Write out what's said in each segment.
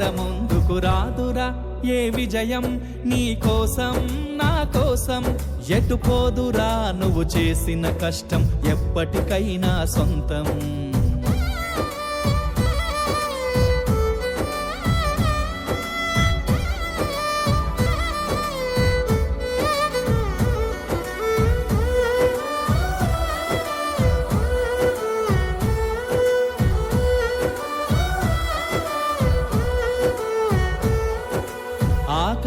సాగర ముందుకు రాదురా ఏ విజయం? నీ కోసం నా కోసం ఎటు పోదురా? నువ్వు చేసిన కష్టం ఎప్పటికైనా సొంతం.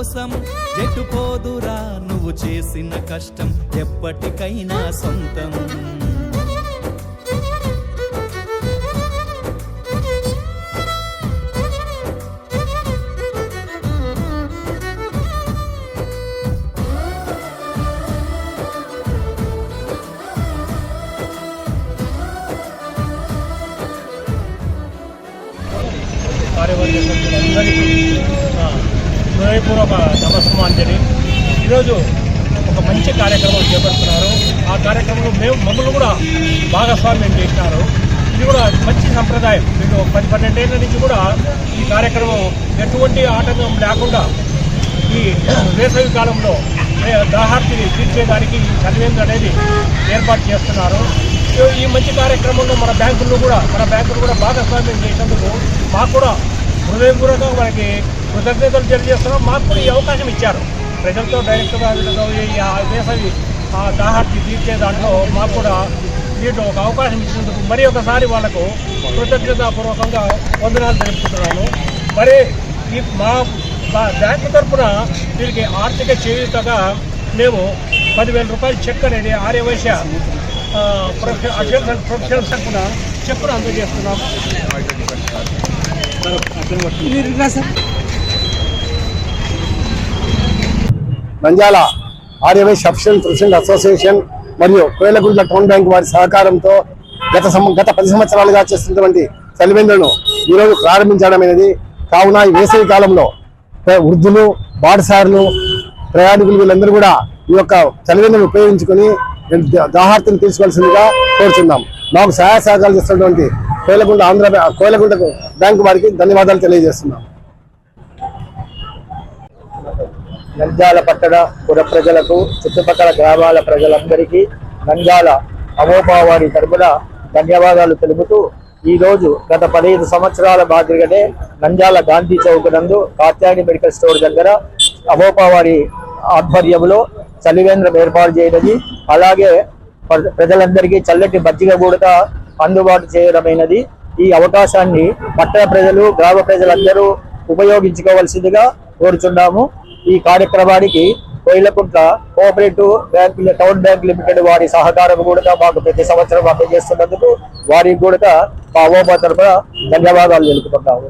కోసం ఎటు నువ్వు చేసిన కష్టం ఎప్పటికైనా సొంతం. కార్యవర్గ సభ్యులందరికీ హృదయపూర్వక నమస్కమాంజలి ఈరోజు ఒక మంచి కార్యక్రమం చేపడుతున్నారు. ఆ కార్యక్రమంలో మేము మమ్మల్ని కూడా భాగస్వామ్యం చేసినారు. ఇది కూడా మంచి సంప్రదాయం. మీకు పది పన్నెండేళ్ళ నుంచి కూడా ఈ కార్యక్రమం ఎటువంటి ఆటంకం లేకుండా ఈ వేసవి కాలంలో దాహార్తిని తీర్చేదానికి ఈ సర్వేంద్ర అనేది ఏర్పాటు చేస్తున్నారు. ఈ మంచి కార్యక్రమంలో మన బ్యాంకుల్లో కూడా మన బ్యాంకులు కూడా భాగస్వామ్యం చేసినందుకు మాకు కూడా హృదయపూర్వకంగా మనకి కృతజ్ఞతలు తెలియజేస్తున్నాం. మాకు కూడా ఈ అవకాశం ఇచ్చారు. ప్రజలతో డైరెక్ట్గా ఈ వేసవి ఆ దాహార్తి తీర్చే దాంట్లో మాకు కూడా దీంట్లో ఒక అవకాశం ఇచ్చినందుకు మరి ఒకసారి వాళ్ళకు కృతజ్ఞతాపూర్వకంగా వందనాలు తెలుపుతున్నాను మరి ఈ మా మా బ్యాంకు తరఫున వీరికి ఆర్థిక చేయూతగా మేము పదివేల రూపాయల చెక్ అనేది ఆర్యవైశ్య ప్రొఫెషనల్ ప్రొఫెషనల్ తరఫున చెక్కును అందజేస్తున్నాము. నంద్యాల ఆర్యవై సఫిషియన్ ప్రొఫెషనల్ అసోసియేషన్ మరియు కోయలగుండ్ల టౌన్ బ్యాంక్ వారి సహకారంతో గత సం- గత పది సంవత్సరాలుగా చేస్తున్నటువంటి చలివేంద్రను ఈరోజు ప్రారంభించడం అనేది కావున ఈ వేసవి కాలంలో వృద్ధులు బాటసారులు ప్రయాణికులు వీళ్ళందరూ కూడా ఈ యొక్క చలివేంద్రను ఉపయోగించుకొని దాహార్తను దాహార్తిని తీసుకోవాల్సిందిగా కోరుచున్నాం. మాకు సహాయ సహకారాలు చేస్తున్నటువంటి కోయలగుండ ఆంధ్ర కోయలగుండకు బ్యాంకు వారికి ధన్యవాదాలు తెలియజేస్తున్నాం. నంద్యాల పట్టణ పుర ప్రజలకు చుట్టుపక్కల గ్రామాల ప్రజలందరికీ నంద్యాల అమోపావారి తరపున ధన్యవాదాలు తెలుపుతూ ఈ రోజు గత పదిహేను సంవత్సరాల మాదిరిగానే నంద్యాల గాంధీ చౌక్ నందు కాత్యాయని మెడికల్ స్టోర్ దగ్గర అమోపావారి ఆధ్వర్యంలో చలివేంద్రం ఏర్పాటు చేయడది. అలాగే ప్రజలందరికీ చల్లటి మజ్జిగ కూడా అందుబాటు చేయడమైనది. ఈ అవకాశాన్ని పట్టణ ప్రజలు గ్రామ ప్రజలందరూ ఉపయోగించుకోవలసిందిగా కోరుచున్నాము. ఈ కార్యక్రమానికి Koilkuntla cooperative bank town bank limited వారి సహకారం కూడా మాకు ప్రతి సంవత్సరం అందజేస్తున్నందుకు వారికి కూడా మా అవోమా తరఫున ధన్యవాదాలు తెలుపుకుంటాము.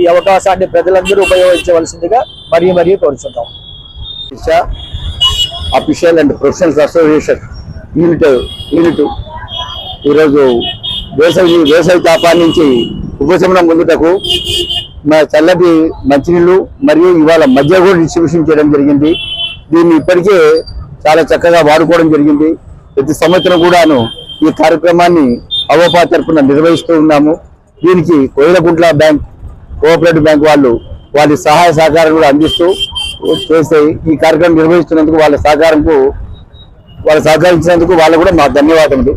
ఈ అవకాశాన్ని ప్రజలందరూ ఉపయోగించవలసిందిగా మరీ మరీ కోరుచున్నాము. Official and professionals association unit unit ఈరోజు వేసవి వేసవి తాపాన్ని నుంచి ఉపశమనం పొందుటకు మా చల్లటి మంచినీళ్ళు మరియు ఇవాళ మధ్య కూడా డిస్ట్రిబ్యూషన్ చేయడం జరిగింది. దీన్ని ఇప్పటికే చాలా చక్కగా వాడుకోవడం జరిగింది. ప్రతి సంవత్సరం కూడాను ఈ కార్యక్రమాన్ని అవపా తరఫున నిర్వహిస్తూ ఉన్నాము. దీనికి కోయిలగుంట్ల బ్యాంక్ కోఆపరేటివ్ బ్యాంక్ వాళ్ళు వారి సహాయ సహకారం కూడా అందిస్తూ చేస్తే ఈ కార్యక్రమం నిర్వహిస్తున్నందుకు వాళ్ళ సహకారంకు వాళ్ళు సహకరించినందుకు వాళ్ళకు కూడా మా ధన్యవాదములు.